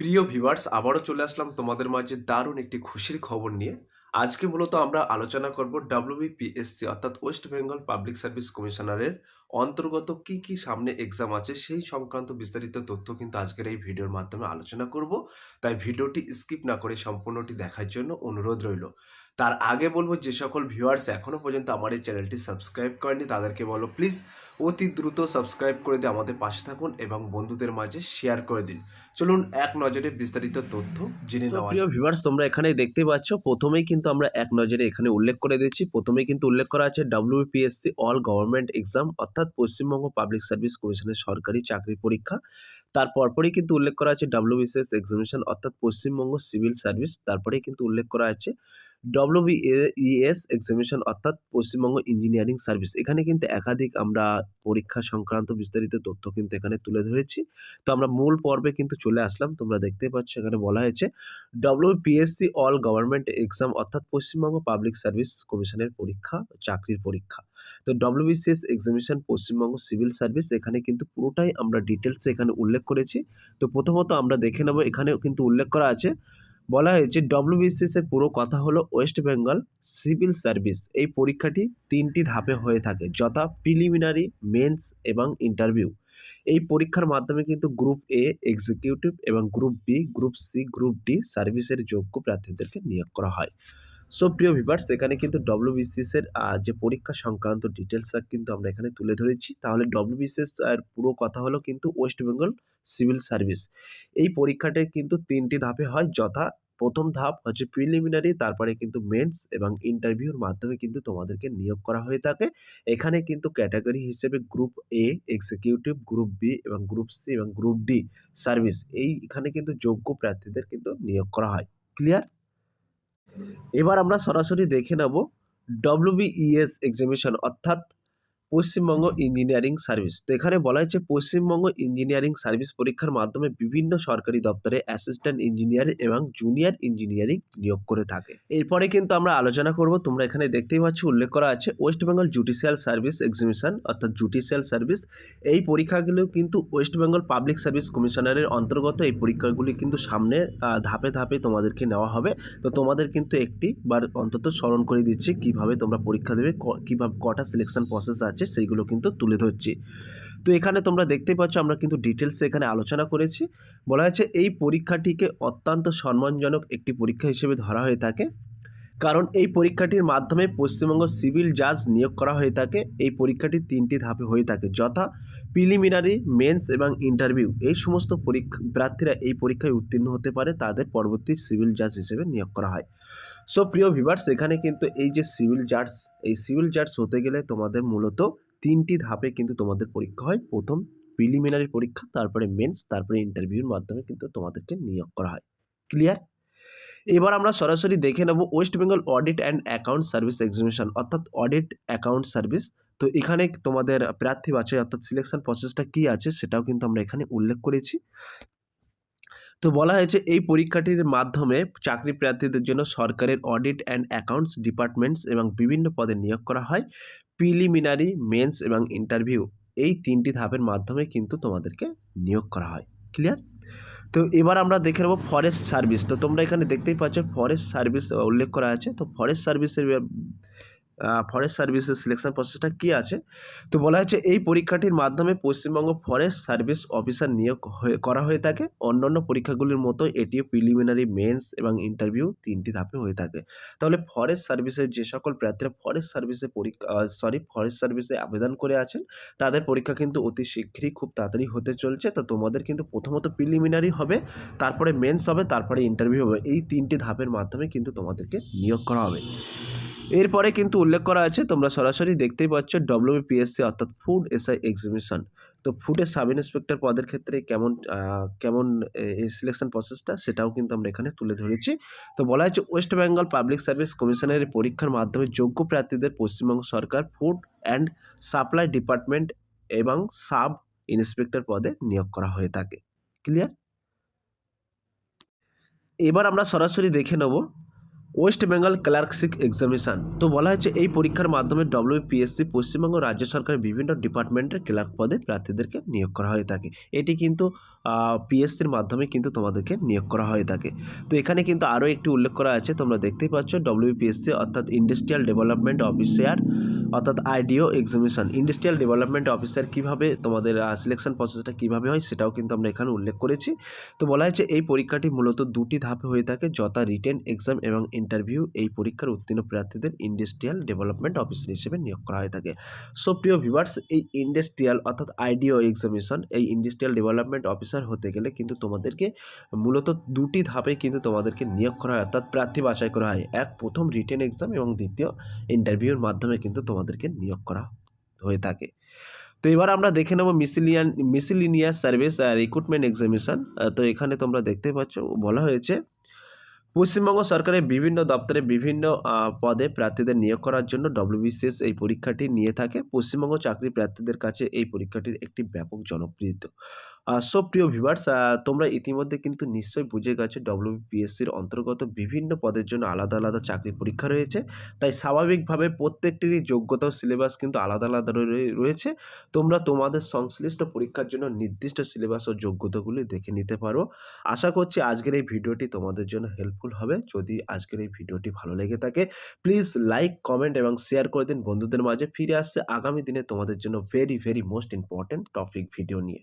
প্রিয় ভিভার্স আবারও চলে আসলাম তোমাদের মাঝে দারুণ একটি খুশির খবর নিয়ে। আজকে মূলত আমরা আলোচনা করব ডাব্লিউবিপিএসসি অর্থাৎ ওয়েস্ট বেঙ্গল পাবলিক সার্ভিস কমিশনারের অন্তর্গত কি কি সামনে এক্সাম আছে সেই সংক্রান্ত বিস্তারিত তথ্য কিন্তু আজকের এই ভিডিওর মাধ্যমে আলোচনা করব। তাই ভিডিওটি স্কিপ না করে সম্পূর্ণটি দেখার জন্য অনুরোধ রইল। তার আগে বলব যে সকল ভিউয়ার্স এখনও পর্যন্ত আমার এই চ্যানেলটি সাবস্ক্রাইব করেনি তাদেরকে বলো প্লিজ অতি দ্রুত সাবস্ক্রাইব করে দিয়ে আমাদের পাশে থাকুন এবং বন্ধুদের মাঝে শেয়ার করে দিন। চলুন এক নজরে বিস্তারিত তথ্য জেনে নেওয়া প্রিয় ভিউয়ার্স তোমরা এখানে দেখতে পাচ্ছ প্রথমেই কিন্তু আমরা এক নজরে এখানে উল্লেখ করে দিচ্ছি। প্রথমেই কিন্তু উল্লেখ করা আছে ডাব্লিউপিএসসি অল গভর্নমেন্ট এক্সাম অর্থাৎ পশ্চিমবঙ্গ পাবলিক সার্ভিস কমিশনের সরকারি চাকরি পরীক্ষা। তার পরপরই কিন্তু উল্লেখ করা আছে ডাব্লিউবিসিএস এক্সামিনেশন অর্থাৎ পশ্চিমবঙ্গ সিভিল সার্ভিস তারপরেই কিন্তু উল্লেখ করা আছে ডব্লিউবিএস এক্সামিনেশন অর্থাৎ পশ্চিমবঙ্গ ইঞ্জিনিয়ারিং সার্ভিস এখানে কিন্তু একাধিক আমরা পরীক্ষা সংক্রান্ত বিস্তারিত তথ্য কিন্তু এখানে তুলে ধরেছি। তো আমরা মূল পর্বে কিন্তু চলে আসলাম। তোমরা দেখতে পাচ্ছ এখানে বলা হয়েছে ডব্লিউপিএসসি অল গভর্নমেন্ট এক্সাম অর্থাৎ পশ্চিমবঙ্গ পাবলিক সার্ভিস কমিশনের পরীক্ষা, চাকরির পরীক্ষা। তো WBCS examination Paschimbanga civil service এখানে কিন্তু পুরোটাই আমরা ডিটেলসে এখানে উল্লেখ করেছি। তো প্রথমত আমরা দেখে নেব, এখানেও কিন্তু উল্লেখ করা আছে বলা হয়েছে ডব্লিউবিসিএসের পুরো কথা হলো ওয়েস্ট বেঙ্গল সিভিল সার্ভিস এই পরীক্ষাটি তিনটি ধাপে হয়ে থাকে, যথা প্রিলিমিনারি মেন্স এবং ইন্টারভিউ এই পরীক্ষার মাধ্যমে কিন্তু গ্রুপ এ এক্সিকিউটিভ এবং group B group C group D সার্ভিসের যোগ্য প্রার্থীদেরকে নিয়োগ করা হয়। সো প্রিয় ভিভার্স এখানে কিন্তু ডব্লিউবিসিএস এর আহ, যে পরীক্ষা সংক্রান্ত ডিটেলস কিন্তু আমরা এখানে তুলে ধরেছি। তাহলে ডব্লিউবিসিএস এর পুরো কথা হলো কিন্তু ওয়েস্ট বেঙ্গল সিভিল সার্ভিস এই পরীক্ষাটা কিন্তু তিনটি ধাপে হয়। যথা প্রথম ধাপ হচ্ছে প্রিলিমিনারি তারপরে কিন্তু মেন্স এবং ইন্টারভিউর মাধ্যমে কিন্তু তোমাদেরকে নিয়োগ করা হয়ে থাকে। এখানে কিন্তু ক্যাটাগরি হিসেবে group A executive group B এবং গ্রুপ সি এবং গ্রুপ ডি সার্ভিস এই এখানে কিন্তু যোগ্য প্রার্থীদের কিন্তু নিয়োগ করা হয়। ক্লিয়ার এবার আমরা সরাসরি দেখে নেব ডব্লিউবিএস এক্সামিনেশন অর্থাৎ পশ্চিমবঙ্গ ইঞ্জিনিয়ারিং সার্ভিস তো এখানে বলা হয়েছে পশ্চিমবঙ্গ ইঞ্জিনিয়ারিং সার্ভিস পরীক্ষার মাধ্যমে বিভিন্ন সরকারি দপ্তরে অ্যাসিস্ট্যান্ট ইঞ্জিনিয়ার এবং জুনিয়র ইঞ্জিনিয়ারিং নিয়োগ করে থাকে। এরপরে কিন্তু আমরা আলোচনা করব তোমরা এখানে দেখতেই পাচ্ছ উল্লেখ করা আছে West Bengal judicial service exhibition অর্থাৎ জুডিশিয়াল সার্ভিস এই পরীক্ষাগুলো কিন্তু ওয়েস্ট বেঙ্গল পাবলিক সার্ভিস কমিশনারের অন্তর্গত এই পরীক্ষাগুলি কিন্তু সামনে ধাপে ধাপে তোমাদেরকে নেওয়া হবে। তো তোমাদের কিন্তু একটি বার অন্তত স্মরণ করে দিচ্ছি কীভাবে তোমরা পরীক্ষা দেবে কীভাবে কটা সিলেকশন প্রসেস আছে। সেইগুলো কিন্তু তুলে ধরছি। তো এখানে তোমরা দেখতে পাচ্ছ, আমরা কিন্তু ডিটেলসে এখানে আলোচনা করেছি। বলা হয়েছে, এই পরীক্ষাটিকে অত্যন্ত সম্মানজনক একটি পরীক্ষা হিসেবে ধরা হয়ে থাকে। কারণ এই পরীক্ষাটির মাধ্যমে পশ্চিমবঙ্গ সিভিল জাজ নিয়োগ করা হয়ে থাকে। এই পরীক্ষাটি তিনটি ধাপে হয়ে থাকে, যথা প্রিলিমিনারি, মেন্স এবং ইন্টারভিউ। এই সমস্ত পরীক্ষা, প্রার্থীরা এই পরীক্ষায় উত্তীর্ণ হতে পারে, তাদের পরবর্তী সিভিল জাজ হিসেবে নিয়োগ করা হয়। সো প্রিয় ভিভার্স এখানে কিন্তু এই যে সিভিল জাজ, এই সিভিল জাজ হতে গেলে তোমাদের মূলত তিনটি ধাপে কিন্তু তোমাদের পরীক্ষা হয়। প্রথম প্রিলিমিনারি পরীক্ষা, তারপরে মেন্স, তারপরে ইন্টারভিউর মাধ্যমে কিন্তু তোমাদেরকে নিয়োগ করা হয়। ক্লিয়ার? এবার আমরা সরাসরি দেখে নেব west Bengal audit and account service exhibition অর্থাৎ অডিট অ্যাকাউন্ট সার্ভিস তো এখানে তোমাদের প্রার্থী বাছাই, অর্থাৎ সিলেকশন প্রসেসটা কী আছে সেটাও কিন্তু আমরা এখানে উল্লেখ করেছি। তো বলা হয়েছে এই পরীক্ষাটির মাধ্যমে চাকরি প্রার্থীদের জন্য সরকারের অডিট অ্যান্ড অ্যাকাউন্টস ডিপার্টমেন্টস এবং বিভিন্ন পদে নিয়োগ করা হয়। প্রিলিমিনারি মেন্স এবং ইন্টারভিউ এই তিনটি ধাপের মাধ্যমে কিন্তু তোমাদেরকে নিয়োগ করা হয়। ক্লিয়ার তো এবার আমরা দেখে নেব ফরেস্ট সার্ভিস তো তোমরা এখানে দেখতেই পাচ্ছ ফরেস্ট সার্ভিস উল্লেখ করা আছে। তো ফরেস্ট সার্ভিসের ফরেস্ট সার্ভিসের সিলেকশন প্রসেসটা কী আছে? তো বলা হয়েছে, এই পরীক্ষাটির মাধ্যমে পশ্চিমবঙ্গ ফরেস্ট সার্ভিস অফিসার নিয়োগ হয়ে, করা হয়ে থাকে। অন্যান্য পরীক্ষাগুলির মতো এটিও প্রিলিমিনারি মেন্স এবং ইন্টারভিউ তিনটি ধাপে হয়ে থাকে। তাহলে ফরেস্ট সার্ভিসের যে সকল প্রার্থীরা ফরেস্ট সার্ভিসে পরীক্ষা সরি ফরেস্ট সার্ভিসে আবেদন করে আছেন, তাদের পরীক্ষা কিন্তু অতি শীঘ্রই খুব তাড়াতাড়ি হতে চলছে। তো তোমাদের কিন্তু প্রথমত প্রিলিমিনারি হবে, তারপরে মেন্স হবে, তারপরে ইন্টারভিউ হবে। এই তিনটি ধাপের মাধ্যমে কিন্তু তোমাদেরকে নিয়োগ করা হবে। এরপরে কিন্তু উল্লেখ করা আছে, তোমরা সরাসরি দেখতেই পাচ্ছ ডব্লিউপিএসসি অর্থাৎ ফুড এসআই এক্সিবিশন তো ফুডের সাব ইন্সপেক্টর পদের ক্ষেত্রে কেমন কেমন সিলেকশন প্রসেসটা সেটাও কিন্তু আমরা এখানে তুলে ধরেছি। তো বলা হয়েছে ওয়েস্ট বেঙ্গল পাবলিক সার্ভিস কমিশনের পরীক্ষার মাধ্যমে যোগ্য প্রার্থীদের পশ্চিমবঙ্গ সরকার ফুড অ্যান্ড সাপ্লাই ডিপার্টমেন্ট এবং সাব ইন্সপেক্টর পদে নিয়োগ করা হয়ে থাকে। ক্লিয়ার এবার আমরা সরাসরি দেখে নেব ওয়েস্ট বেঙ্গল ক্লার্কশিপ এক্সামিনেশান। তো বলা হয়েছে, এই পরীক্ষার মাধ্যমে ডব্লিউপিএসসি পশ্চিমবঙ্গ রাজ্য সরকারের বিভিন্ন ডিপার্টমেন্টের ক্লার্ক পদে প্রার্থীদেরকে নিয়োগ করা হয়ে থাকে। এটি কিন্তু পিএসসির মাধ্যমে কিন্তু তোমাদেরকে নিয়োগ করা হয়ে থাকে। তো এখানে কিন্তু আরও একটি উল্লেখ করা আছে, তোমরা দেখতেই পাচ্ছ ডব্লিউপিএসসি অর্থাৎ ইন্ডাস্ট্রিয়াল ডেভেলপমেন্ট অফিসার অর্থাৎ IDO examination industrial development officer কীভাবে তোমাদের সিলেকশন প্রসেসটা কীভাবে হয় সেটাও কিন্তু আমরা এখানে উল্লেখ করেছি। তো বলা হয়েছে, এই পরীক্ষাটি মূলত দুটি ধাপে হয়ে থাকে, যথা রিটেন এক্সাম এবং ইন্টারভিউ এই পরীক্ষার উত্তীর্ণ প্রার্থীদের ইন্ডাস্ট্রিয়াল ডেভেলপমেন্ট অফিসার হিসেবে নিয়োগ করা হয়ে থাকে। সো, প্রিয় ভিভার্স এই ইন্ডাস্ট্রিয়াল অর্থাৎ আইডিও এক্সামিনেশন এই ইন্ডাস্ট্রিয়াল ডেভেলপমেন্ট অফিসার হতে গেলে কিন্তু তোমাদেরকে মূলত দুটি ধাপে কিন্তু তোমাদেরকে নিয়োগ করা হয়, অর্থাৎ প্রার্থী বাছাই করা হয়। এক, প্রথম রিটেন এক্সাম এবং দ্বিতীয় ইন্টারভিউর মাধ্যমে কিন্তু তোমাদেরকে নিয়োগ করা হয়ে থাকে। তো এবার আমরা দেখে নেব miscellaneous, miscellaneous service recruitment examination. তো এখানে তোমরা দেখতে পাচ্ছ, বলা হয়েছে পশ্চিমবঙ্গ সরকারের বিভিন্ন দপ্তরে বিভিন্ন পদে প্রার্থীদের নিয়োগ করার জন্য ডব্লিউবিসিএস এই পরীক্ষাটি নিয়ে থাকে। পশ্চিমবঙ্গ চাকরি প্রার্থীদের কাছে এই পরীক্ষাটির একটি ব্যাপক জনপ্রিয়ত। সব প্রিয় ভিভার্স তোমরা ইতিমধ্যে কিন্তু নিশ্চয়ই বুঝে গেছো ডব্লিউবিপিএসসির অন্তর্গত বিভিন্ন পদের জন্য আলাদা আলাদা চাকরি পরীক্ষা রয়েছে। তাই স্বাভাবিকভাবে প্রত্যেকটিরই যোগ্যতা ও সিলেবাস কিন্তু আলাদা আলাদা রয়ে- রয়েছে। তোমরা তোমাদের সংশ্লিষ্ট পরীক্ষার জন্য নির্দিষ্ট সিলেবাস ও যোগ্যতাগুলি দেখে নিতে পারো। আশা করছি আজকের এই ভিডিওটি তোমাদের জন্য হেল্পফুল হবে। যদি আজকের এই ভিডিওটি ভালো লেগে থাকে প্লিজ লাইক কমেন্ট এবং শেয়ার করে দিন। বন্ধুদের মাঝে ফিরে আসছে আগামী দিনে তোমাদের জন্য very very most important topic video নিয়ে।